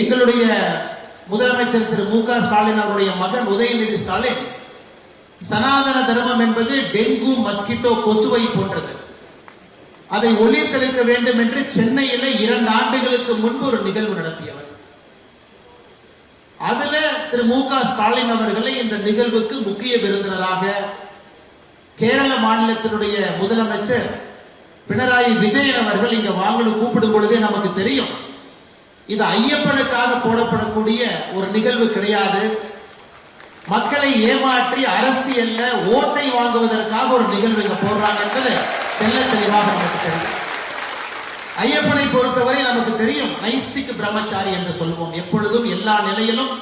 எங்களுடைய முதலமைச்சர் திரு மு க ஸ்டாலின் அவருடைய மகன் உதயநிதி ஸ்டாலின் சனாதன தர்மம் என்பது டெங்கு மஸ்கிட்டோ கொசுவை போன்றது. அதை ஒளிர்கழிக்க வேண்டும் என்று சென்னையில இரண்டு ஆண்டுகளுக்கு முன்பு ஒரு நிகழ்வு நடத்தியவர். அதுல திரு மு க ஸ்டாலின் அவர்களை இந்த நிகழ்வுக்கு முக்கிய விருந்தினராக கேரள மாநிலத்தினுடைய முதலமைச்சர் பினராயி விஜயன் அவர்கள் இங்க வாங்கணும் கூப்பிடும் பொழுதே நமக்கு தெரியும். இது ஐயப்பனுக்காக போடப்படக்கூடிய ஒரு நிகழ்வு கிடையாது. மக்களை ஏமாற்றி அரசியல்ல ஓட்டை வாங்குவதற்காக ஒரு நிகழ்வு இங்க போடுறாங்க என்பது தெல்ல தெளிவாக நமக்கு தெரியும். ஐயப்பனை பொறுத்தவரை நமக்கு தெரியும் நைஸ்திக் பிரம்மச்சாரி என்று சொல்லுவோம் எப்பொழுதும் எல்லா நிலையிலும்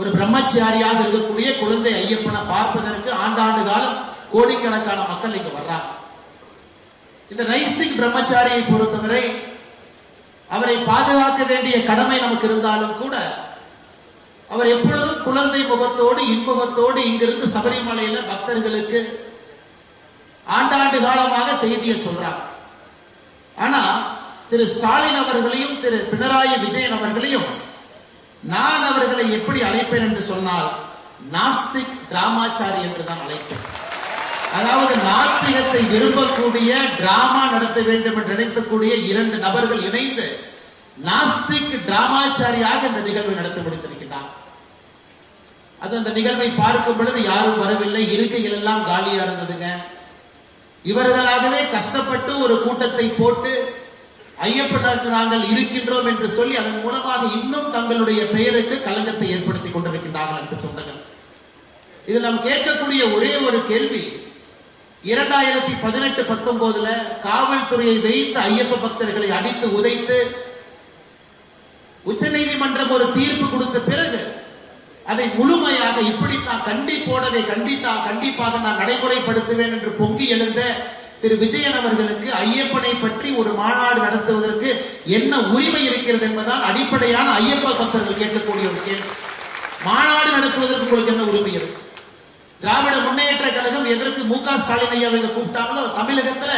ஒரு பிரம்மச்சாரியாக இருக்கக்கூடிய குழந்தை ஐயப்பனை பார்ப்பதற்கு ஆண்டாண்டு காலம் கோடிக்கணக்கான மக்கள் இங்க வர்றாங்க. இந்த நைஸ்திக் பிரம்மச்சாரியை பொறுத்தவரை அவரை பாதுகாக்க வேண்டிய கடமை நமக்கு இருந்தாலும் கூட அவர் எப்பொழுதும் குழந்தை முகத்தோடு இன்முகத்தோடு இங்கிருந்து சபரிமலையில பக்தர்களுக்கு ஆண்டாண்டு காலமாக செய்தியை சொல்றார். ஆனா திரு ஸ்டாலின் அவர்களையும் திரு பினராயி விஜயன் அவர்களையும் நான் அவர்களை எப்படி அழைப்பேன் என்று சொன்னால் நாஸ்திக் டிராமாச்சாரி என்று தான் அழைப்பேன். அதாவது நாத்திகத்தை விரும்பக்கூடிய டிராமா நடத்த வேண்டும் என்று நினைத்தக்கூடிய இரண்டு நபர்கள் இணைந்து நாஸ்திக் டிராமாச்சாரியாக இந்த நிகழ்வை நடத்தி முடித்திருக்கிறார். அது அந்த நிகழ்வை பார்க்கும் பொழுது யாரும் வரவில்லை. இருக்கைகள் எல்லாம் காலியா இருந்ததுங்க. இவர்களாகவே கஷ்டப்பட்டு ஒரு கூட்டத்தை போட்டு ஐயப்பனுக்கு நாங்கள் இருக்கின்றோம் என்று சொல்லி அதன் மூலமாக இன்னும் தங்களுடைய பெயருக்கு களங்கத்தை ஏற்படுத்தி கொண்டிருக்கின்றார்கள் என்று சொந்தங்கள். இது நாம் கேட்கக்கூடிய ஒரே ஒரு கேள்வி இரண்டாயிரத்தி பதினெட்டு பத்தொன்பதுல காவல்துறையை வைத்து ஐயப்ப பக்தர்களை அடித்து உதைத்து உச்சநீதிமன்றம் ஒரு தீர்ப்பு கொடுத்த பிறகு அதை முழுமையாக இப்படித்தான் கண்டிப்போடவே கண்டித்தா கண்டிப்பாக நான் நடைமுறைப்படுத்துவேன் என்று பொங்கி எழுந்த திரு விஜயன் அவர்களுக்கு ஐயப்பனை பற்றி ஒரு மாநாடு நடத்துவதற்கு என்ன உரிமை இருக்கிறது என்பதால் அடிப்படையான ஐயப்ப பக்தர்கள் கேட்கக்கூடிய ஒரு கேள்வி. மாநாடு நடத்துவதற்கு உங்களுக்கு என்ன உரிமை இருக்கு? திராவிட முன்னேற்ற கழகம் எதற்கு மு க ஸ்டாலின் ஐயா கூப்பிட்டாங்களோ தமிழகத்துல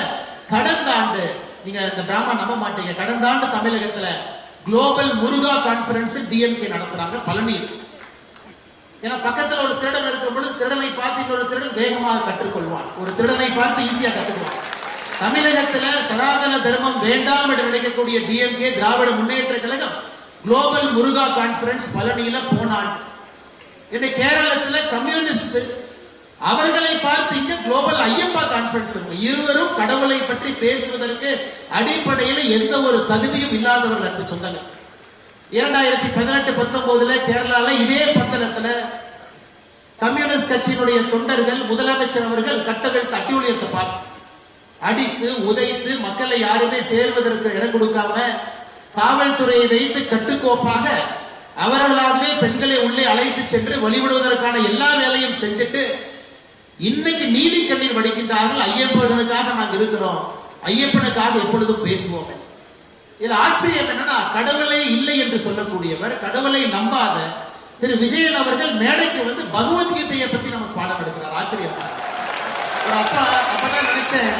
கடந்த ஆண்டு நீங்க இந்த டிராமா நம்ப மாட்டீங்க. கடந்த ஆண்டு தமிழகத்துல குளோபல் முருகா கான்பரன்ஸ் டிஎம்கே நடத்துறாங்க பழனி. ஏன்னா பக்கத்துல ஒரு திருடன் இருக்கும் பொழுது திருடனை பார்த்து ஒரு திருடன் வேகமாக கற்றுக்கொள்வான். ஒரு திருடனை பார்த்து ஈஸியா கத்துக்குவான் தமிழகத்துல சனாதன தர்மம் வேண்டாம் என்று நினைக்கக்கூடிய DMK Dravida Munnetra Kazhagam global Muruga conference பழனியில போனான். இந்த கேரளத்துல கம்யூனிஸ்ட் அவர்களை பார்த்து இங்க குளோபல் ஐயப்பா கான்பரன்ஸ் இருவரும் கடவுளை பற்றி பேசுவதற்கு அடிப்படையில் எந்த ஒரு தகுதியும் இல்லாதவர்கள் அன்பு சொந்தங்கள் இரண்டாயிரத்தி பதினெட்டு பத்தொன்பதுல கேரளால இதே பந்தனத்துல கம்யூனிஸ்ட் கட்சியினுடைய தொண்டர்கள் முதலமைச்சர் அவர்கள் கட்டங்கள் தட்டியுளியத்தை பார்த்து அடித்து உதைத்து மக்களை யாருமே சேர்வதற்கு இடம் கொடுக்காம காவல்துறையை வைத்து கட்டுக்கோப்பாக அவர்களாகவே பெண்களை உள்ளே அழைத்து சென்று வழிவிடுவதற்கான எல்லா வேலையும் செஞ்சுட்டு இன்னைக்கு நீதி கண்ணீர் வடிக்கின்றார்கள். ஐயப்பனுக்காக நாங்கள் இருக்கிறோம். ஐயப்பனுக்காக எப்பொழுதும் பேசுவோம். இதுல ஆச்சரியம் என்னன்னா கடவுளே இல்லை என்று சொல்லக்கூடியவர் கடவுளை நம்பாத திரு விஜயன் அவர்கள் மேடைக்கு வந்து பகவத்கீதையை பத்தி நமக்கு பாடம் எடுக்கிறார். ஆச்சரியம்? ஒரு அப்பா அப்பதான் நினைச்சேன்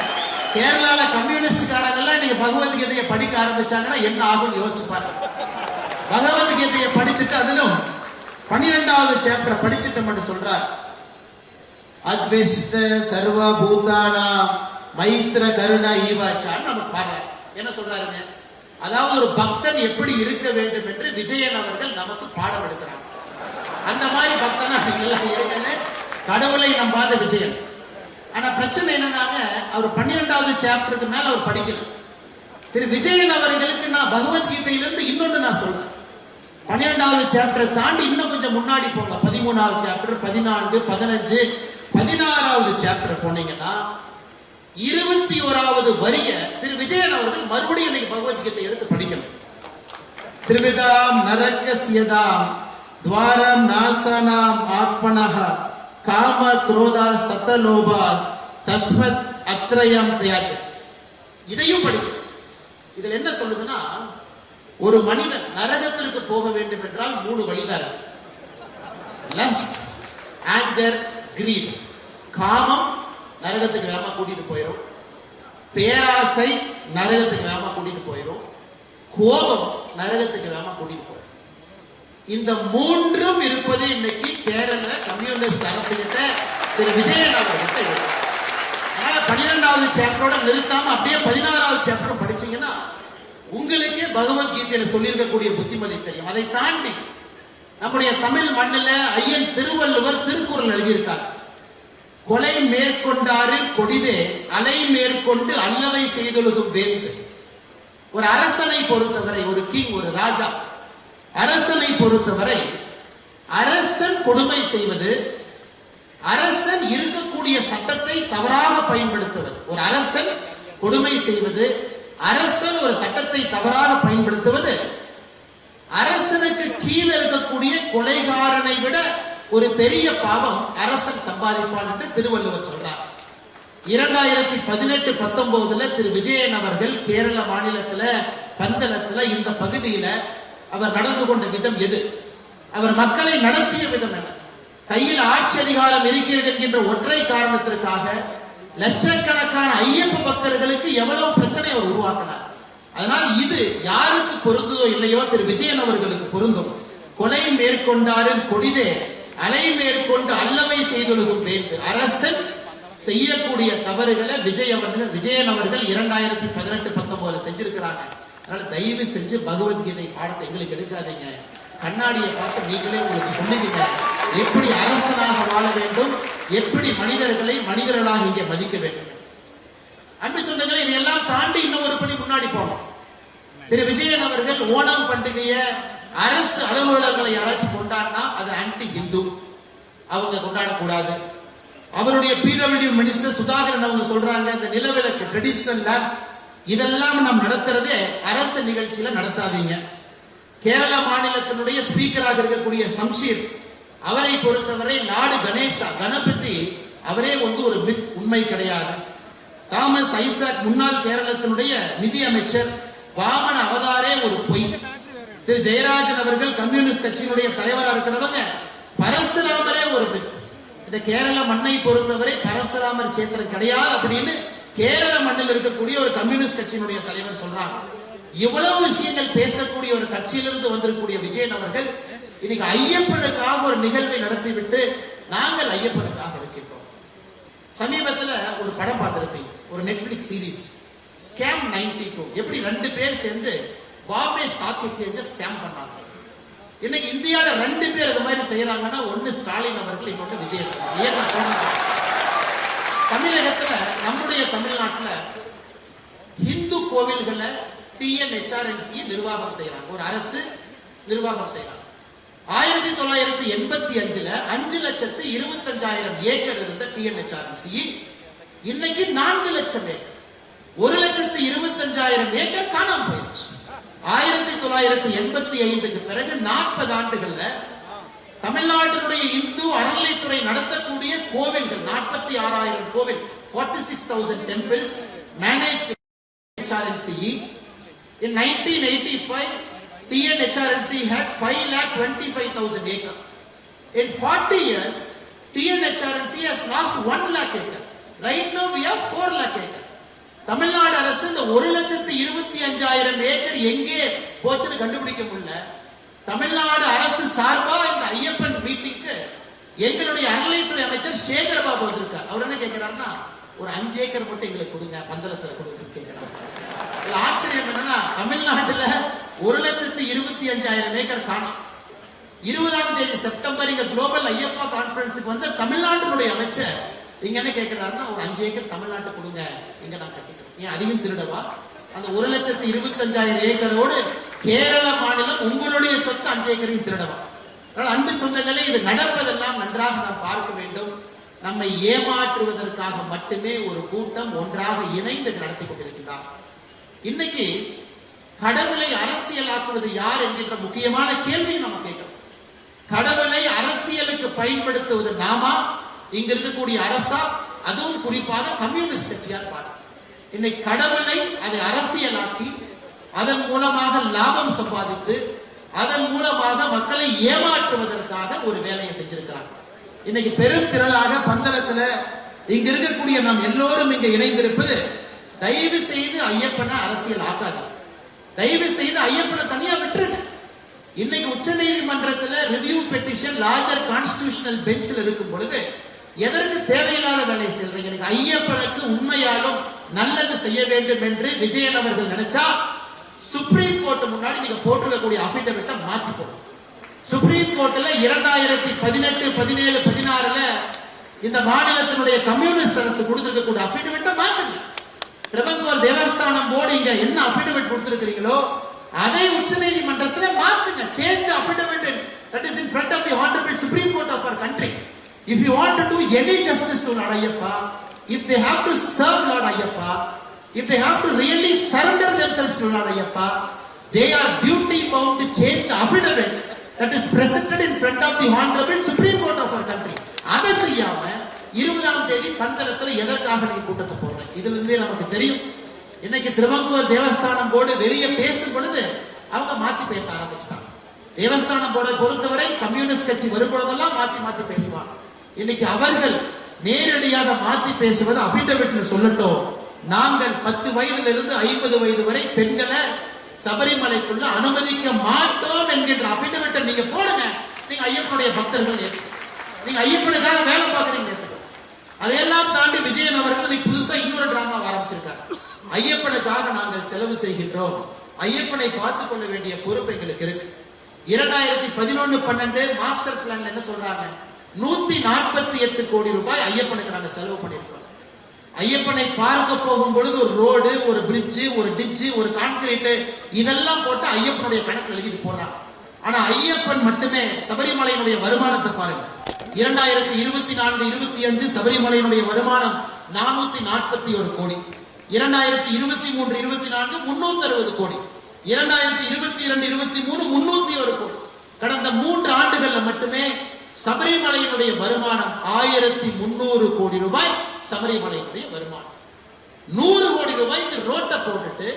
கேரளால கம்யூனிஸ்ட்காரங்கெல்லாம் நீங்க பகவத்கீதையை படிக்க ஆரம்பிச்சாங்கன்னா என்ன ஆகும்னு யோசிச்சு பாருங்க. பகவத்கீதையை படிச்சுட்டு அதிலும் பன்னிரெண்டாவது சாப்டர் படிச்சுட்டோம்னு சொல்றார். அத்விஷ்ட சர்வ பூதானா மைத்ர கருணா ஈவாச்சான்னு நம்ம பாடுறாரு என்ன சொல்றாருங்க? அதாவது ஒரு பக்தன் எப்படி இருக்க வேண்டும் என்று விஜயன் அவர்கள் நமக்கு பாடம் எடுக்கிறார். அந்த மாதிரி பக்தனா எல்லாம் இருக்கன்னு கடவுளை நம்பாத விஜயன். ஆனா பிரச்சனை என்னன்னாங்க அவர் பன்னிரெண்டாவது சாப்டருக்கு மேல அவர் படிக்கல. திரு விஜயன் அவர்களுக்கு நான் பகவத்கீதையிலிருந்து இன்னொன்று நான் சொல்றேன். பன்னிரெண்டாவது சாப்டரை தாண்டி இன்னும் கொஞ்சம் முன்னாடி போங்க. பதிமூணாவது சாப்டர் பதினான்கு பதினஞ்சு பதினாறாவது சாப்டர் போனீங்கன்னா இருபத்தி ஓராவது வரிய திரு விஜயன் அவர்கள் மறுபடியும் இன்னைக்கு பகவத்கீதை எடுத்து படிக்கணும். திருவிதாம் நரகசியதாம் துவாரம் நாசனாம் ஆத்மனக காம குரோதா சத்தலோபாஸ் தஸ்மத் அத்ரயம் தயாஜ இதையும் படிக்கணும் இதுல என்ன சொல்லுதுன்னா ஒரு மனிதன் நரகத்திற்கு போக வேண்டும் என்றால் மூணு வழிதான் இருக்கு லஸ்ட் ஆங்கர் கிரீட் காமம் நரகத்துக்கு வேகமா கூட்டிட்டு போயிடும் பேராசை நரகத்துக்கு வேகமா கூட்டிட்டு போயிடும் கோபம் நரகத்துக்கு வேமா கூட்டிட்டு போயிடும் இந்த மூன்றும் இருப்பது இன்னைக்கு கேரள கம்யூனிஸ்ட் அரசு கிட்ட திரு விஜயநாதன் அதனால பன்னிரெண்டாவது சாப்டரோட நிறுத்தாம அப்படியே பதினாறாவது சாப்டர் படிச்சீங்கன்னா உங்களுக்கே பகவத்கீதையில சொல்லியிருக்கக்கூடிய புத்திமதி தெரியும். அதை தாண்டி நம்முடைய தமிழ் மண்ணில் ஐயன் திருவள்ளுவர் திருக்குறள் எழுதியிருக்கார். கொலை மேற்கொண்டாரு கொடிதே அலை மேற்கொண்டு அல்லவை செய்தொழுகும் வேந்து. ஒரு அரசனை பொறுத்தவரை ஒரு கிங் ஒரு ராஜா அரசனை பொறுத்தவரை அரசன் கொடுமை செய்வது அரசன் இருக்கக்கூடிய சட்டத்தை தவறாக பயன்படுத்துவது. ஒரு அரசன் கொடுமை செய்வது அரசன் ஒரு சட்டத்தை தவறாக பயன்படுத்துவது அரசனுக்கு கீழே இருக்கக்கூடிய கொலைகாரனை விட ஒரு பெரிய பாவம் அரசன் சம்பாதிப்பான் என்று திருவள்ளுவர் சொல்றார். இரண்டாயிரத்தி பதினெட்டு பத்தொன்பதுல திரு விஜயன் அவர்கள் கேரள மாநிலத்துல பந்தளத்துல இந்த பகுதியில அவர் நடந்து கொண்ட விதம் எது? அவர் மக்களை நடத்திய விதம் என்ன? கையில் ஆட்சி அதிகாரம் இருக்கிறது என்கின்ற ஒற்றை காரணத்திற்காக லட்சக்கணக்கான ஐயப்ப பக்தர்களுக்கு எவ்வளவு பிரச்சனை அவர் உருவாக்கினார். அதனால் இது யாருக்கு பொருந்ததோ இல்லையோ திரு விஜயன் அவர்களுக்கு பொருந்தும். கொலை மேற்கொண்டாரின் கொடிதே அலை மேற்கொண்டு அல்லவை செய்தொழுகும் வேந்து அரசன் செய்யக்கூடிய தவறுகளை விஜய் அவர்கள் விஜயன் அவர்கள் இரண்டாயிரத்தி பதினெட்டு பத்தொன்பதுல செஞ்சிருக்கிறாங்க. அதனால தயவு செஞ்சு பகவத்கீதை பாடத்தை எங்களுக்கு எடுக்காதீங்க. கண்ணாடியை பார்த்து நீங்களே உங்களுக்கு சொல்லுவீங்க. எப்படி அரசனாக வாழ வேண்டும்? எப்படி மனிதர்களை மனிதர்களாக இங்கே மதிக்க வேண்டும்? அன்பு சொந்தங்களை இதையெல்லாம் தாண்டி இன்னும் ஒரு படி முன்னாடி போவோம் திரு விஜயன் அவர்கள் ஓணம் பண்டிகையை அரசு அலுவலகங்களை யாராச்சும் கொண்டாடினா அது ஆன்டி ஹிந்து அவங்க கொண்டாடக்கூடாது. அவருடைய பிடபிள்யூ மினிஸ்டர் சுதாகரன் அவங்க சொல்றாங்க இந்த நிலவிலக்கு ட்ரெடிஷனல் லேப் இதெல்லாம் நாம் நடத்துறதே அரசு நிகழ்ச்சியில நடத்தாதீங்க. கேரள மாநிலத்தினுடைய ஸ்பீக்கராக இருக்கக்கூடிய சம்ஷீர் அவரை பொறுத்தவரை நாடு கணேஷா கணபதி அவரே வந்து ஒரு மித் உண்மை கிடையாது. தாமஸ் ஐசக் முன்னாள் கேரளத்தினுடைய நிதி அமைச்சர் வாமன அவதாரே ஒரு பொய். திரு ஜெயராஜன் அவர்கள் கம்யூனிஸ்ட் கட்சியினுடைய தலைவரா இருக்கிறவங்க பரசுராமரே ஒரு மித் இந்த கேரள மண்ணை பொறுத்தவரை பரசுராமர் சேத்திரம் கிடையாது அப்படின்னு கேரள மண்ணில் இருக்கக்கூடிய ஒரு கம்யூனிஸ்ட் கட்சியினுடைய தலைவர் சொல்றாங்க. இவ்வளவு விஷயங்கள் பேசக்கூடிய ஒரு கட்சியிலிருந்து வந்திருக்கக்கூடிய விஜயன் அவர்கள் இன்னைக்கு ஐயப்பனுக்காக ஒரு நிகழ்வை நடத்திவிட்டு நாங்கள் ஐயப்பனுக்காக இருக்கின்றோம். சமீபத்துல ஒரு படம் பார்த்திருப்பீங்க. ஒரு நெட்ஃபிளிக்ஸ் சீரிஸ் ஸ்கேம் 92 டூ எப்படி ரெண்டு பேர் சேர்ந்து பாம்பே ஸ்டாக் எக்ஸ்சேஞ்ச ஸ்கேம் பண்ணாங்க. இன்னைக்கு இந்தியாவில் ரெண்டு பேர் இது மாதிரி செய்யறாங்கன்னா ஒன்னு ஸ்டாலின் அவர்கள் இன்னொன்று விஜய் அவர்கள் ஏன் நான் சொல்றேன் தமிழகத்துல நம்முடைய தமிழ்நாட்டுல ஹிந்து கோவில்களை டிஎன்ஹெச்ஆர்என்சி நிர்வாகம் செய்யறாங்க ஒரு அரசு நிர்வாகம் செய்யறாங்க ஆயிரத்தி தொள்ளாயிரத்தி எண்பத்தி அஞ்சுல அஞ்சு லட்சத்து இருபத்தஞ்சாயிரம் ஏக்கர் இருந்த டிஎன்ஹெச்ஆர்என்சி இன்னைக்கு நான்கு லட்சம் ஏக்கர் ஒரு லட்சத்து இருபத்தஞ்சாயிரம் ஏக்கர் காணாம போயிடுச்சு ஆயிரத்தி தொள்ளாயிரத்தி எண்பத்தி ஐந்துக்கு பிறகு நாற்பது ஆண்டுகள்ல தமிழ்நாட்டினுடைய இந்து அறநிலைத்துறை நடத்தக்கூடிய கோவில்கள் நாற்பத்தி ஆறாயிரம் கோவில் forty six thousand temples manage HRNCE. In 1985, TNHRNC had 5 lakh 25,000 acre. In 40 years, TNHRNC has lost 1 lakh acre. Right no we have 4 lakh acre Tamil Nadu அரசு இந்த ஒரு லட்சத்து இருபத்தி அஞ்சாயிரம் ஏக்கர் எங்கே போச்சுன்னு கண்டுபிடிக்க முடியல. தமிழ்நாடு அரசு சார்பா இந்த ஐயப்பன் மீட்டிங்க்கு எங்களுடைய அறநிலைத்துறை அமைச்சர் சேகரபாபு வந்திருக்கார். அவர் என்ன கேட்கிறாருன்னா ஒரு அஞ்சு ஏக்கர் மட்டும் எங்களுக்கு கொடுங்க பந்தலத்துல கொடுங்க கேட்கிறார். ஆச்சரியம் என்னன்னா தமிழ்நாட்டுல ஒரு லட்சத்து இருபத்தி அஞ்சாயிரம் ஏக்கர் காணும். இருபதாம் தேதி செப்டம்பர் இங்க குளோபல் ஐயப்பா கான்பரன்ஸுக்கு வந்த தமிழ்நாட்டினுடைய அமைச்சர் இங்க என்ன கேட்கிறாருன்னா ஒரு அஞ்சு ஏக்கர் தமிழ்நாட்டு கொடுங்க. இங்க நான் கட்டிக்கிறேன். ஏன் அதையும் திருடவா? அந்த ஒரு லட்சத்து இருபத்தஞ்சாயிரம் ஏக்கரோடு கேரள மாநிலம் உங்களுடைய சொத்து அஞ்சு ஏக்கரையும் திருடவா? அதனால் அன்பு சொந்தங்களே இது நடப்பதெல்லாம் நன்றாக நாம் பார்க்க வேண்டும். நம்மை ஏமாற்றுவதற்காக மட்டுமே ஒரு கூட்டம் ஒன்றாக இணைந்து நடத்தி கொண்டிருக்கின்றார். இன்னைக்கு கடவுளை அரசியலாக்குவது யார் என்கின்ற முக்கியமான கேள்வியை நம்ம கேட்கிறோம். கடவுளை அரசியலுக்கு பயன்படுத்துவது நாமா? இங்க இருக்கக்கூடிய அரசா அதுவும் குறிப்பாக கம்யூனிஸ்ட் கட்சியார் பாரு. இன்னைக்கு கடவுளை அதை அரசியலாக்கி அதன் மூலமாக லாபம் சம்பாதித்து அதன் மூலமாக மக்களை ஏமாற்றுவதற்காக ஒரு வேலையை செஞ்சிருக்கிறாங்க. இன்னைக்கு பெரும் திரளாக பந்தளத்துல இங்க இருக்கக்கூடிய நாம் எல்லோரும் இங்க இணைந்திருப்பது தயவு செய்து ஐயப்பனை அரசியல் ஆக்காது தயவு செய்து ஐயப்பனை தனியா விட்டுருங்க. இன்னைக்கு உச்ச நீதிமன்றத்துல ரிவ்யூ பெட்டிஷன் லார்ஜர் கான்ஸ்டிடியூஷனல் பெஞ்சில் இருக்கும் பொழுது எதற்கு தேவையில்லாத வேலை செய்யறீங்க எனக்கு ஐயப்பனுக்கு உண்மையாலும் நல்லது செய்ய வேண்டும் என்று விஜயன் அவர்கள் நினைச்சா சுப்ரீம் கோர்ட் முன்னாடி நீங்க போட்டிருக்கக்கூடிய அபிடவிட்டை மாத்தி போடும் சுப்ரீம் கோர்ட்ல இரண்டாயிரத்தி பதினெட்டு பதினேழு பதினாறுல இந்த மாநிலத்தினுடைய கம்யூனிஸ்ட் அரசு கொடுத்திருக்கக்கூடிய அபிடவிட்டை மாத்துங்க. திருவங்கூர் தேவஸ்தானம் போர்டு இங்க என்ன அபிடவிட் கொடுத்திருக்கிறீங்களோ அதை உச்ச மாற்றுங்க மாத்துங்க. Change affidavit that is in front of the honourable Supreme Court of our country if you want to any justice to Lord Ayyappa if they have to serve Lord Ayyappa if they have to really surrender themselves to Lord Ayyappa they are duty bound to change the affidavit that is presented in front of the honorable supreme court of our country. அதை செய்யாம இருபதாம் தேதி பந்தளத்துல எதற்காக நீ கூட்டத்தை போடுறேன் இதுல இருந்தே நமக்கு தெரியும். இன்னைக்கு திருவங்கூர் தேவஸ்தானம் போர்டு வெளியே பேசும் பொழுது அவங்க மாத்தி பேச ஆரம்பிச்சிட்டாங்க. தேவஸ்தானம் போர்டை பொறுத்தவரை கம்யூனிஸ்ட் கட்சி வரும் பொழுதெல்லாம் மாத்தி மாத்தி பேசுவாங்க. இன்னைக்கு அவர்கள் நேரடியாக மாற்றி பேசுவது அபிடவிட்ல சொல்லட்டும். நாங்கள் பத்து வயதுல இருந்து ஐம்பது வயது வரை பெண்களை சபரிமலைக்குள்ள அனுமதிக்க மாட்டோம் என்கின்ற அபிடவிட்டை நீங்க போடுங்க. நீங்க ஐயப்பனுடைய பக்தர்கள் நீங்க ஐயப்பனுக்காக வேலை பார்க்கறீங்க அதையெல்லாம் தாண்டி விஜயன் அவர்கள் இன்னைக்கு புதுசா இன்னொரு டிராமா ஆரம்பிச்சிருக்காரு. ஐயப்பனுக்காக நாங்கள் செலவு செய்கின்றோம். ஐயப்பனை பார்த்துக் கொள்ள வேண்டிய பொறுப்பு எங்களுக்கு இருக்கு. இரண்டாயிரத்தி பதினொன்னு பன்னெண்டு மாஸ்டர் பிளான்ல என்ன சொல்றாங்க? நூத்தி நாற்பத்தி எட்டு கோடி ரூபாய் ஐயப்பனுக்கு நாங்க செலவு பண்ணிருக்கோம் ஐயப்பனை பார்க்க போகும் பொழுது ஒரு ரோடு ஒரு பிரிட்ஜு ஒரு டிச்சு ஒரு கான்கிரீட்டு இதெல்லாம் போட்டு ஐயப்பனுடைய கணக்கு எழுதிட்டு போறாங்க ஆனா ஐயப்பன் மட்டுமே சபரிமலையினுடைய வருமானத்தை பாருங்க. இரண்டாயிரத்தி இருபத்தி நான்கு இருபத்தி அஞ்சு சபரிமலையினுடைய வருமானம் நானூத்தி நாற்பத்தி ஒரு கோடி. இரண்டாயிரத்தி இருபத்தி மூன்று இருபத்தி நான்கு முன்னூத்தி அறுபது கோடி. இரண்டாயிரத்தி இருபத்தி இரண்டு இருபத்தி மூணு முன்னூத்தி ஒரு கோடி. கடந்த மூன்று ஆண்டுகள்ல மட்டுமே சபரிமலையினுடைய வருமானம் ஆயிரத்தி முன்னூறு கோடி ரூபாய் சபரிமலையினுடைய வருமானம். நூறு கோடி ரூபாய்க்கு ரோட்டை போட்டுட்டு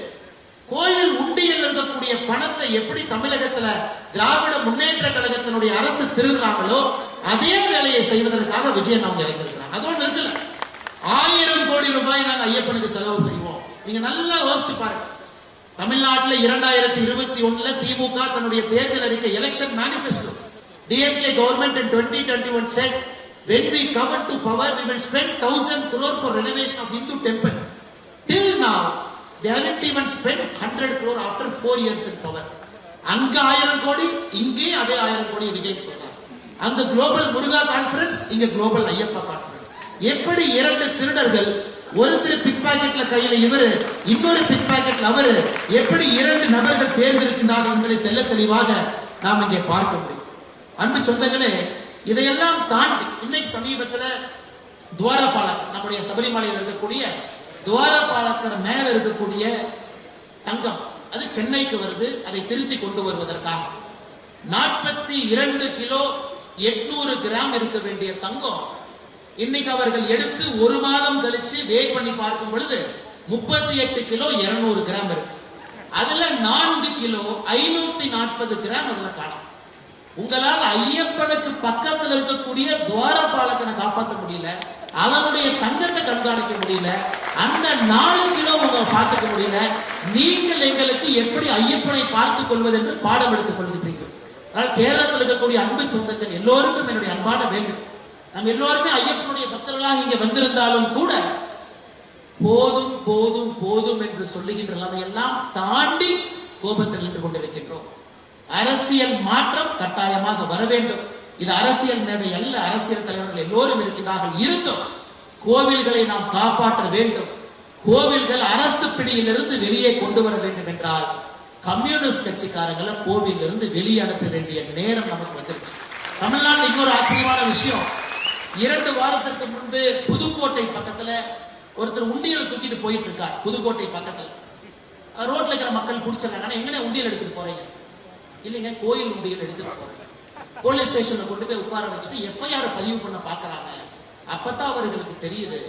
கோயில் உண்டியில் இருக்கக்கூடிய பணத்தை எப்படி தமிழகத்துல திராவிட முன்னேற்ற கழகத்தினுடைய அரசு திருடுறாங்களோ அதே வேலையை செய்வதற்காக விஜயன் அவங்க இறங்கிருக்கிறாங்க அதோடு இருக்குல்ல. ஆயிரம் கோடி ரூபாய் நாங்க ஐயப்பனுக்கு செலவு செய்வோம். நீங்க நல்லா யோசிச்சு பாருங்க. தமிழ்நாட்டில் இரண்டாயிரத்தி இருபத்தி ஒண்ணுல திமுக தன்னுடைய தேர்தல் அறிக்கை election manifesto DMK government in 2021 said when we come to power we will spend 1000 crore for renovation of hindu temple. Till now they haven't even spent 100 crore after 4 years in power. அங்க ஆயிரம் கோடி இங்கே அதே ஆயிரம் கோடி விஜய் சொல்றாங்க அங்க global Muruga conference இங்க குளோபல் ஐயப்பா கான்ஃபரன்ஸ் எப்படி இரண்டு திருடர்கள் ஒருத்தர் பிக் பாக்கெட்ல கையில இவரு இன்னொரு பிக் பாக்கெட்ல அவரு எப்படி இரண்டு நபர்கள் சேர்ந்திருக்கின்றார்கள் என்பதை தெள்ள தெளிவாக நாம் இங்கே பார்க்க முடியும். அன்பு சொந்தங்களே இதையெல்லாம் தாண்டி இன்னைக்கு சமீபத்துல துவாரபாலகர் நம்முடைய சபரிமலையில் இருக்கக்கூடிய துவாரபாலக்கர் மேல இருக்கக்கூடிய தங்கம் அது சென்னைக்கு வருது. அதை திருத்தி கொண்டு வருவதற்காக நாற்பத்தி இரண்டு கிலோ எட்நூறு கிராம் இருக்க வேண்டிய தங்கம் இன்னைக்கு அவர்கள் எடுத்து ஒரு மாதம் கழிச்சு வே பண்ணி பார்க்கும் பொழுது முப்பத்தி எட்டு கிலோ இருநூறு கிராம் இருக்கு. அதுல நான்கு கிலோ ஐநூத்தி நாற்பது கிராம் அதுல காணும். உங்களால் ஐயப்பனுக்கு பக்கத்தில் இருக்கக்கூடிய துவாரபாலகனை காப்பாற்ற முடியல அவனுடைய தங்கத்தை கண்காணிக்க முடியல அந்த நாலு கிலோ உங்க பார்த்துக்க முடியல நீங்கள் எங்களுக்கு எப்படி ஐயப்பனை பார்த்துக் கொள்வது என்று பாடம் எடுத்துக் கொள்கிறீர்கள் ஆனால் கேரளத்தில் இருக்கக்கூடிய அன்பு சொந்தங்கள் எல்லோருக்கும் என்னுடைய அன்பான வேண்டும் நம்ம எல்லோருமே ஐயப்பனுடைய பக்தர்களாக இங்க வந்திருந்தாலும் கூட போதும் போதும் போதும் என்று சொல்லுகின்ற நிலைமை எல்லாம் தாண்டி கோபத்தில் நின்று கொண்டிருக்கின்றோம். அரசியல் மாற்றம் கட்டாயமாக வர வேண்டும். இது அரசியல் மேடை அல்ல அரசியல் தலைவர்கள் எல்லோரும் இருக்கின்றார்கள் இருந்தும். கோவில்களை நாம் காப்பாற்ற வேண்டும். கோவில்கள் அரசு பிடியிலிருந்து வெளியே கொண்டு வர வேண்டும் என்றால் கம்யூனிஸ்ட் கட்சிக்காரங்களை கோவிலிருந்து வெளியே அனுப்ப வேண்டிய நேரம் நமக்கு வந்துருச்சு. தமிழ்நாட்டில் இன்னொரு ஆச்சரியமான விஷயம். இரண்டு வாரத்திற்கு முன்பு புதுக்கோட்டை பக்கத்துல ஒருத்தர் உண்டியல் தூக்கிட்டு போயிட்டு இருக்கார் புதுக்கோட்டை பக்கத்துல. ரோட்ல இருக்கிற மக்கள் பிடிச்சிருக்காங்க எங்கன்னா உண்டியல் எடுத்துட்டு போறீங்க? இல்லைங்க கோயில் உண்டியல் எடுத்துட்டு போறாங்க. போலீஸ் ஸ்டேஷன்ல கொண்டு போய் உட்கார வச்சுட்டு எஃப்ஐஆர் பதிவு பண்ண பாக்குறாங்க. அப்பதான் அவர்களுக்கு தெரியுது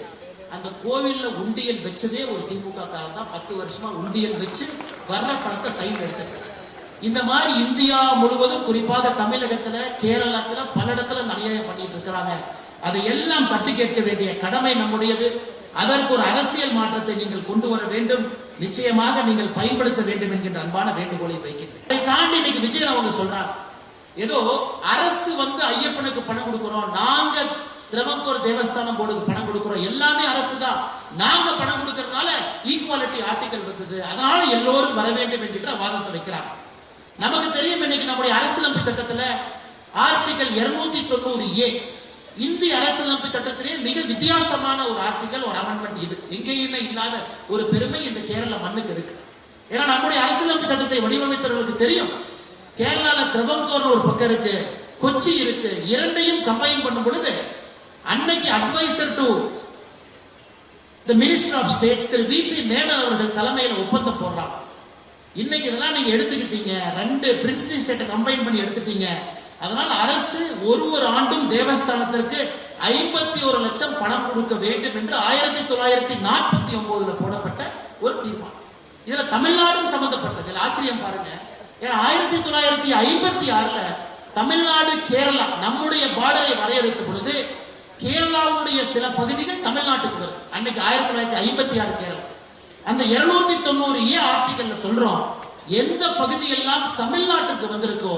அந்த கோவில்ல உண்டியல் வச்சதே ஒரு திமுக காரன் தான். பத்து வருஷமா உண்டியல் வச்சு வர்ற பணத்தை சைன் எடுத்துட்டு இந்த மாதிரி இந்தியா முழுவதும் குறிப்பாக தமிழகத்துல கேரளத்துல பல இடத்துல அநியாயம் பண்ணிட்டு இருக்கிறாங்க. அதை எல்லாம் கட்டு கேட்க வேண்டிய கடமை நம்முடையது. அதற்கு ஒரு அரசியல் மாற்றத்தை நீங்கள் கொண்டு வர வேண்டும். நிச்சயமாக நீங்கள் பயன்படுத்த வேண்டும் என்கின்ற அன்பான வேண்டுகோளை வைக்கின்றேன். அதை தாண்டி இன்னைக்கு விஜயன் அவங்க சொல்றாங்க. ஏதோ அரசு வந்து ஐயப்பனுக்கு பணம் கொடுக்கிறோம் நாங்க திரமக்கூர் தேவஸ்தானம் போர்டுக்கு பணம் கொடுக்கிறோம் எல்லாமே அரசு தான். நாங்க பணம் கொடுக்கறதுனால ஈக்குவாலிட்டி ஆர்டிகல் வந்தது. அதனால எல்லோரும் வர வேண்டும் என்கின்ற வாதத்தை வைக்கிறாங்க. நமக்கு தெரியும் இன்னைக்கு நம்முடைய அரசியலமைப்பு சட்டத்துல ஆர்டிகல் 290 தொண்ணூறு ஏ இந்திய அரசியலமைப்பு சட்டத்திலே மிக வித்தியாசமான ஒரு ஆர்டிகல் ஒரு அமெண்ட்மெண்ட் இது. எங்கேயுமே இல்லாத ஒரு பெருமை இந்த கேரள மண்ணுக்கு இருக்கு. ஏன்னா நம்முடைய அரசியலமைப்பு சட்டத்தை வடிவமைத்தவர்களுக்கு தெரியும். கேரளால திரவங்கோர் ஒரு பக்கம் இருக்கு கொச்சி இருக்கு இரண்டையும் கம்பைன் பண்ணும் பொழுது அன்னைக்கு adviser to the minister of states Thiru VP Menon அவர்கள் தலைமையில் ஒப்பந்தம் போடுறான். இன்னைக்கு இதெல்லாம் நீங்க எடுத்துக்கிட்டீங்க ரெண்டு பிரின்சிபல் ஸ்டேட்டை கம்பைன் பண்ணி எடுத்துட்டீங்க அதனால் அரசு ஒரு ஒரு ஆண்டும் தேவஸ்தானத்திற்கு ஐம்பத்தி ஒரு லட்சம் பணம் கொடுக்க வேண்டும் என்று ஆயிரத்தி தொள்ளாயிரத்தி நாற்பத்தி ஒன்பதுல போடப்பட்ட ஒரு தீர்மானம். இதுல தமிழ்நாடும் சம்பந்தப்பட்டது. ஆச்சரியம் பாருங்க. ஏன்னா ஆயிரத்தி தொள்ளாயிரத்தி ஐம்பத்தி ஆறுல தமிழ்நாடு கேரளா நம்முடைய பார்டரை வரையறுத்த பொழுது கேரளாவுடைய சில பகுதிகள் தமிழ்நாட்டுக்கு வரும். அன்னைக்கு ஆயிரத்தி தொள்ளாயிரத்தி ஐம்பத்தி ஆறு கேரளா. அந்த இருநூத்தி தொண்ணூறு ஏ ஆர்டிகல்ல சொல்றோம் எந்த பகுதியெல்லாம் தமிழ்நாட்டுக்கு வந்திருக்கோ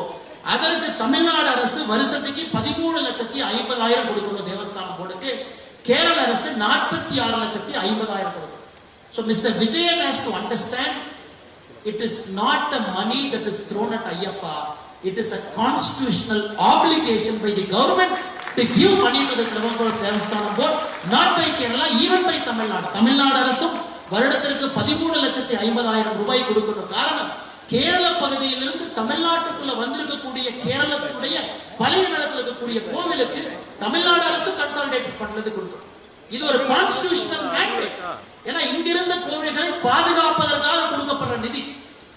அதற்கு தமிழ்நாடு அரசு வருஷத்துக்கு பதிமூணு லட்சத்தி ஐம்பதாயிரம் கொடுக்கணும் தேவஸ்தானம் போர்டுக்கு. கேரள அரசு நாற்பத்தி ஆறு லட்சத்தி ஐம்பதாயிரம் கொடுக்கும். So Mr Vijayan has to understand it is not the money that is thrown at Ayyappa it is a constitutional application by the government to give money to the Travancore Devaswom board not by Kerala even by Tamil Nadu Tamil Nadu அரசும் வருடத்திற்கு பதிமூணு லட்சத்தி ஐம்பதாயிரம் ரூபாய் கொடுக்கணும். காரணம் கேரள பகுதியிலிருந்து தமிழ்நாட்டுக்குள்ள வந்திருக்கக்கூடிய கேரளத்தினுடைய பழைய நிலத்தில் இருக்கக்கூடிய கோவிலுக்கு தமிழ்நாடு அரசு கன்சால்டேட் பண்ணது கொடுக்கும். இது ஒரு கான்ஸ்டிடியூஷனல் மேண்டேட் ஏன்னா இங்கிருந்த கோவில்களை பாதுகாப்பதற்காக கொடுக்கப்படுற நிதி.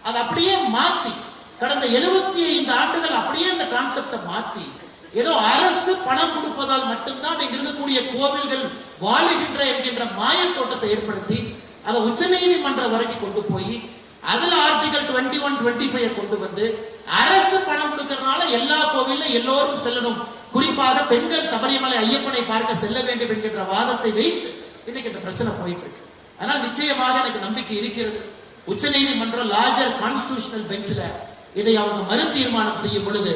அதை அப்படியே மாத்தி கடந்த எழுபத்தி ஐந்து ஆண்டுகள் அப்படியே அந்த கான்செப்டை மாத்தி ஏதோ அரசு பணம் கொடுப்பதால் மட்டும்தான் இங்க இருக்கக்கூடிய கோவில்கள் வாழுகின்ற என்கின்ற மாய தோட்டத்தை ஏற்படுத்தி அதை உச்சநீதிமன்றம் வரைக்கும் கொண்டு போய் அதுல article twenty one twenty five கொண்டு வந்து அரசு பணம் கொடுக்கறதுனால எல்லா கோவில்ல எல்லோரும் செல்லணும். குறிப்பாக பெண்கள் சபரிமலை ஐயப்பனை பார்க்க செல்ல வேண்டும் என்கின்ற வாதத்தை வைத்து இன்னைக்கு இந்த பிரச்சனை போயிட்டு இருக்கு ஆனால் நிச்சயமாக எனக்கு நம்பிக்கை இருக்கிறது. உச்சநீதிமன்றம் லார்ஜர் கான்ஸ்டியூஷனல் பெஞ்சில் இதை அவங்க மறு தீர்மானம் செய்யும் பொழுது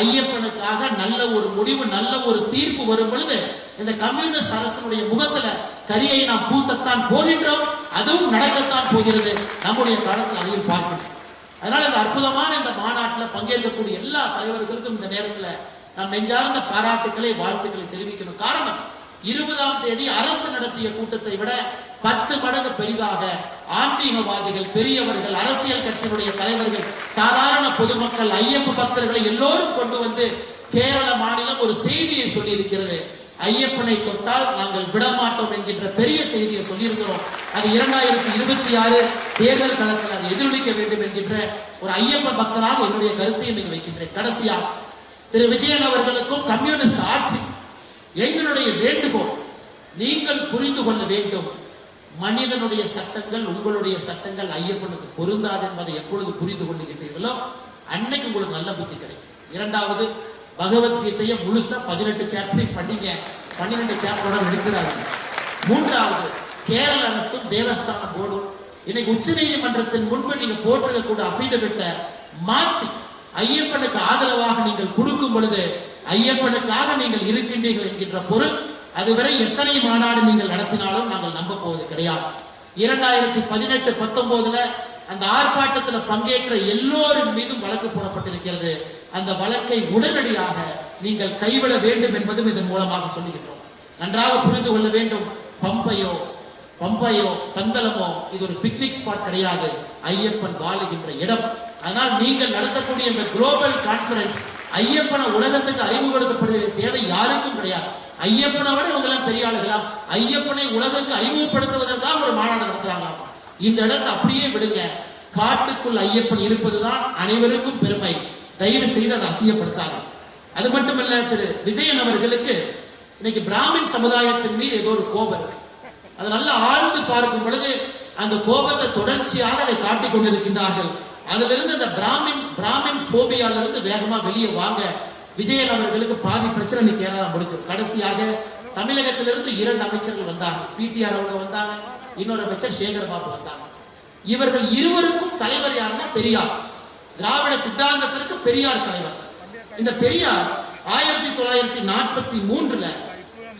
ஐயப்பனுக்காக நல்ல ஒரு முடிவு நல்ல ஒரு தீர்ப்பு வரும் பொழுது இந்த கம்யூனிஸ்ட் அரசனுடைய முகத்துல கரியை நாம் பூசத்தான் போகின்றோம். அதுவும் நடக்கத்தான் போகிறது நம்முடைய காலத்தில் அதையும் பார்க்கணும். அதனால இந்த அற்புதமான இந்த மாநாட்டில் பங்கேற்கக்கூடிய எல்லா தலைவர்களுக்கும் இந்த நேரத்தில் நாம் நெஞ்சார்ந்த பாராட்டுக்களை வாழ்த்துக்களை தெரிவிக்கணும். காரணம் இருபதாம் தேதி அரசு நடத்திய கூட்டத்தை விட பத்து மடங்கு பெரிதாக ஆன்மீகவாதிகள் பெரியவர்கள் அரசியல் கட்சியினுடைய தலைவர்கள் சாதாரண பொதுமக்கள் ஐயப்ப பக்தர்களை எல்லோரும் கொண்டு வந்து கேரள மாநிலம் ஒரு செய்தியை சொல்லியிருக்கிறது. ஐயப்பனை தொட்டால் நாங்கள் விடமாட்டோம் என்கின்ற பெரிய செய்தியை சொல்லியிருக்கிறோம். அது இரண்டாயிரத்தி இருபத்தி ஆறு தேர்தல் களத்தில் அதை எதிரொலிக்க வேண்டும் என்கின்ற ஒரு ஐயப்ப பக்தராக என்னுடைய கருத்தையும் இங்கு வைக்கின்றேன். கடைசியா திரு விஜயன் அவர்களுக்கும் கம்யூனிஸ்ட் ஆட்சி எங்களுடைய வேண்டுகோள் நீங்கள் புரிந்து கொள்ள வேண்டும். மனிதனுடைய சட்டங்கள் உங்களுடைய சட்டங்கள் ஐயப்பனுக்கு பொருந்தாது என்பதை எப்பொழுது புரிந்து கொள்ளுகின்றீர்களோ அன்னைக்கு உங்களுக்கு நல்ல புத்தி கிடைக்கும். இரண்டாவது பகவத்கீதையை முழுசா பதினெட்டு சாப்டர் படிங்க. பன்னிரெண்டு சாப்டரோட நடிக்கிறாங்க மூன்றாவது கேரள அரசும் தேவஸ்தானம் போர்டும். இன்னைக்கு உச்ச நீதிமன்றத்தின் முன்பு நீங்க போட்டிருக்கக்கூடிய அபிடவிட்டை மாத்தி ஐயப்பனுக்கு ஆதரவாக நீங்கள் கொடுக்கும் பொழுது ஐயப்பனுக்காக நீங்கள் இருக்கின்றீர்கள் என்கின்ற பொருள் அதுவரை எத்தனை மாநாடு நீங்கள் நடத்தினாலும் நாங்கள் நம்ப போவது கிடையாது. இரண்டாயிரத்தி பதினெட்டு பத்தொன்பதுல அந்த ஆர்ப்பாட்டத்தில் பங்கேற்ற எல்லோரின் மீதும் வழக்கு போடப்பட்டிருக்கிறது. அந்த வழக்கை உடனடியாக நீங்கள் கைவிட வேண்டும் என்பதும் இதன் மூலமாக சொல்லுகின்றோம். நன்றாக புரிந்து கொள்ள வேண்டும். பம்பையோ பம்பையோ பந்தளமோ இது ஒரு பிக்னிக் ஸ்பாட் கிடையாது. ஐயப்பன் வாழுகின்ற இடம். அதனால் நீங்கள் நடத்தக்கூடிய இந்த குளோபல் கான்ஃபரன்ஸ் ஐயப்பனை உலகத்துக்கு அறிமுகப்படுத்தப்படுகிற தேவை யாருக்கும் கிடையாது. ஐயப்பனை விட இவங்கெல்லாம் பெரிய ஆளுகளா? ஐயப்பனை உலகத்துக்கு அறிமுகப்படுத்துவதற்காக ஒரு மாநாடு நடத்துறாங்களாம் இந்த இடத்தை அப்படியே விடுங்க. காட்டுக்குள் ஐயப்பன் இருப்பதுதான் அனைவருக்கும் பெருமை. தயவு செய்து அதை அசியப்படுத்தாங்க அது மட்டுமல்ல திரு. விஜயன் அவர்களுக்கு இன்னைக்கு பிராமின் சமுதாயத்தின் மீது ஏதோ ஒரு கோபம் இருக்கு. அதை நல்லா ஆழ்ந்து பார்க்கும் பொழுது அந்த கோபத்தை தொடர்ச்சியாக அதை காட்டிக் கொண்டிருக்கின்றார்கள். அதிலிருந்து அந்த பிராமின் பிராமின் போபியால இருந்து வேகமா வெளியே வாங்க விஜயன் அவர்களுக்கு பாதி பிரச்சனை இன்னைக்கு கேரளா முடிஞ்சது கடைசியாக தமிழகத்திலிருந்து இரண்டு அமைச்சர்கள் வந்தாங்க. பிடிஆர் அவங்க வந்தாங்க இன்னொரு அமைச்சர் சேகர் பாபு வந்தாங்க. இவர்கள் இருவருக்கும் தலைவர் யாருன்னா பெரியார். திராவிட சித்தாந்தத்திற்கு பெரியார் தலைவர். இந்த பெரியார் ஆயிரத்தி தொள்ளாயிரத்தி நாற்பத்தி மூன்றுல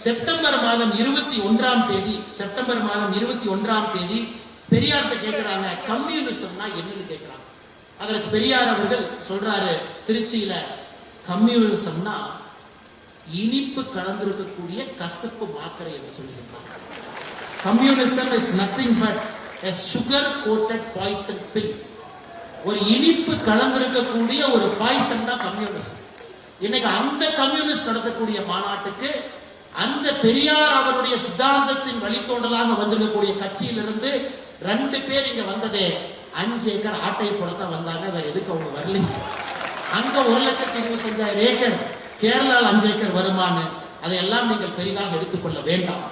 செப்டம்பர் மாதம் இருபத்தி ஒன்றாம் தேதி செப்டம்பர் மாதம் இருபத்தி ஒன்றாம் தேதி பெரியார்கிட்ட கேட்கிறாங்க கம்யூனிசம்னா என்னன்னு கேட்கிறாங்க அதற்கு பெரியார் அவர்கள் சொல்றாரு திருச்சியில கம்யூனிசம்னா இனிப்பு கலந்திருக்கக்கூடிய கசப்பு மாத்திரை என்று சொல்லுகின்றார். Communism is nothing but sugar coated poison pill ஒரு இனிப்பு கலந்திருக்கக்கூடிய ஒரு பாய்சன் தான் கம்யூனிஸ்ட். இன்னைக்கு அந்த கம்யூனிஸ்ட் நடத்தக்கூடிய மாநாட்டுக்கு அந்த பெரியார் அவருடைய சித்தாந்தத்தின் வழித்தோன்றலாக வந்திருக்கக்கூடிய கட்சியிலிருந்து ரெண்டு பேர் இங்க வந்ததே. அஞ்சு ஏக்கர் ஆட்டை போடத்தான் வந்தாங்க. வேற எதுக்கு அவங்க வரலைங்க அங்க ஒரு லட்சத்தி இருபத்தஞ்சாயிரம் ஏக்கர். கேரளாவில் அஞ்சு ஏக்கர் வருமானு. அதையெல்லாம் நீங்கள் பெரிதாக எடுத்துக்கொள்ள வேண்டாம்.